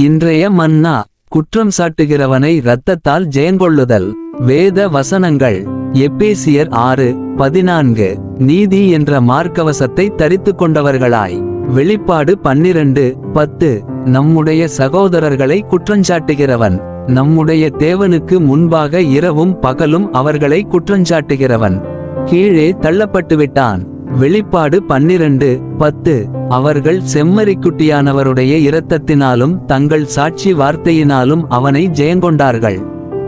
இன்றைய மன்னா குற்றம் சாட்டுகிறவனை இரத்தத்தால் ஜெயங்கொள்ளுதல். வேத வசனங்கள் எப்பேசியர் ஆறு பதினான்கு. நீதி என்ற மார்க்கவசத்தை தரித்துக் கொண்டவர்களாய். வெளிப்பாடு பன்னிரண்டு பத்து. நம்முடைய சகோதரர்களை குற்றஞ்சாட்டுகிறவன் நம்முடைய தேவனுக்கு முன்பாக இரவும் பகலும் அவர்களை குற்றஞ்சாட்டுகிறவன் கீழே தள்ளப்பட்டுவிட்டான். வெளிப்பாடு பன்னிரண்டு பத்து. அவர்கள் செம்மறிக்குட்டியானவருடைய இரத்தத்தினாலும் தங்கள் சாட்சி வார்த்தையினாலும் அவனை ஜெயங்கொண்டார்கள்.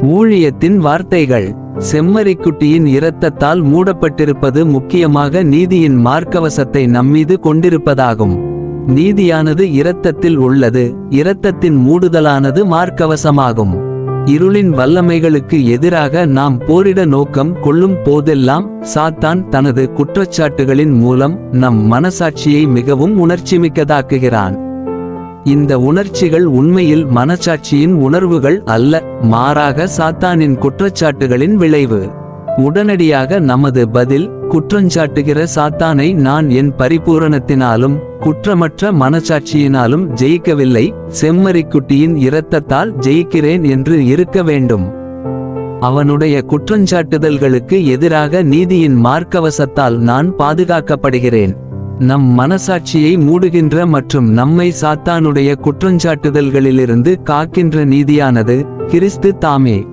ஊழியத்தின் வார்த்தைகள். செம்மறிக்குட்டியின் இரத்தத்தால் மூடப்பட்டிருப்பது முக்கியமாக நீதியின் மார்க்கவசத்தை நம்மீது கொண்டிருப்பதாகும். நீதியானது இரத்தத்தில் உள்ளது இரத்தத்தின் மூடுதலானது மார்க்கவசமாகும். இருளின் வல்லமைகளுக்கு எதிராக நாம் போரிட நோக்கம் கொள்ளும் போதெல்லாம் சாத்தான் தனது குற்றச்சாட்டுகளின் மூலம் நம் மனசாட்சியை மிகவும் உணர்ச்சிமிக்கதாக்குகிறான். இந்த உணர்ச்சிகள் உண்மையில் மனசாட்சியின் உணர்வுகள் அல்ல மாறாக சாத்தானின் குற்றச்சாட்டுகளின் விளைவு. உடனடியாக நமது பதில் குற்றஞ்சாட்டுகிற சாத்தானை நான் என் பரிபூரணத்தினாலும் குற்றமற்ற மனசாட்சியினாலும் ஜெயிக்கவில்லை செம்மறிக்குட்டியின் இரத்தத்தால் ஜெயிக்கிறேன் என்று இருக்க வேண்டும். அவனுடைய குற்றஞ்சாட்டுதல்களுக்கு எதிராக நீதியின் மார்க்கவசத்தால் நான் பாதுகாக்கப்படுகிறேன். நம் மனசாட்சியை மூடுகின்ற மற்றும் நம்மை சாத்தானுடைய குற்றஞ்சாட்டுதல்களிலிருந்து காக்கின்ற நீதியானது கிறிஸ்து தாமே.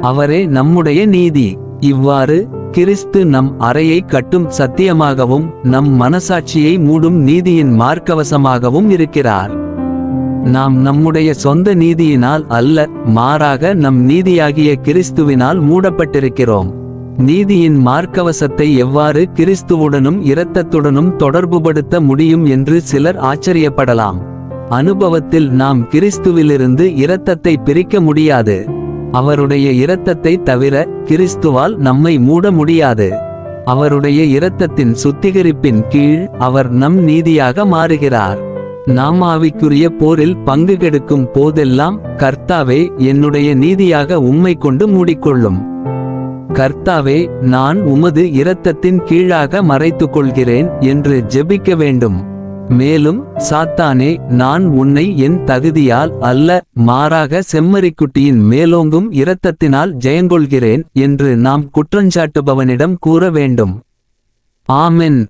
அவரே நம்முடைய நீதி. இவ்வாறு கிறிஸ்து நம் அறையை கட்டும் சத்தியமாகவும் நம் மனசாட்சியை மூடும் நீதியின் மார்க்கவசமாகவும் இருக்கிறார். நாம் நம்முடைய சொந்த நீதியினால் அல்ல மாறாக நம் நீதியாகிய கிறிஸ்துவினால் மூடப்பட்டிருக்கிறோம். நீதியின் மார்க்கவசத்தை எவ்வாறு கிறிஸ்துவுடனும் இரத்தத்துடனும் தொடர்புபடுத்த முடியும் என்று சிலர் ஆச்சரியப்படலாம். அனுபவத்தில் நாம் கிறிஸ்துவிலிருந்து இரத்தத்தை பிரிக்க முடியாது. அவருடைய இரத்தத்தை தவிர கிறிஸ்துவால் நம்மை மூட முடியாது. அவருடைய இரத்தத்தின் சுத்திகரிப்பின் கீழ் அவர் நம் நீதியாக மாறுகிறார். நாம் ஆவிக்குரிய போரில் பங்கு கெடுக்கும் போதெல்லாம் கர்த்தாவே என்னுடைய நீதியாக உம்மை கொண்டு மூடிக்கொள்ளும். கர்த்தாவே நான் உமது இரத்தத்தின் கீழாக மறைத்துக் கொள்கிறேன் என்று ஜெபிக்க வேண்டும். மேலும் சாத்தானே நான் உன்னை என் தகுதியால் அல்ல மாறாக செம்மறிக்குட்டியின் மேலோங்கும் இரத்தத்தினால் ஜெயங்கொள்கிறேன் என்று நாம் குற்றஞ்சாட்டுபவனிடம் கூற வேண்டும். ஆமென்.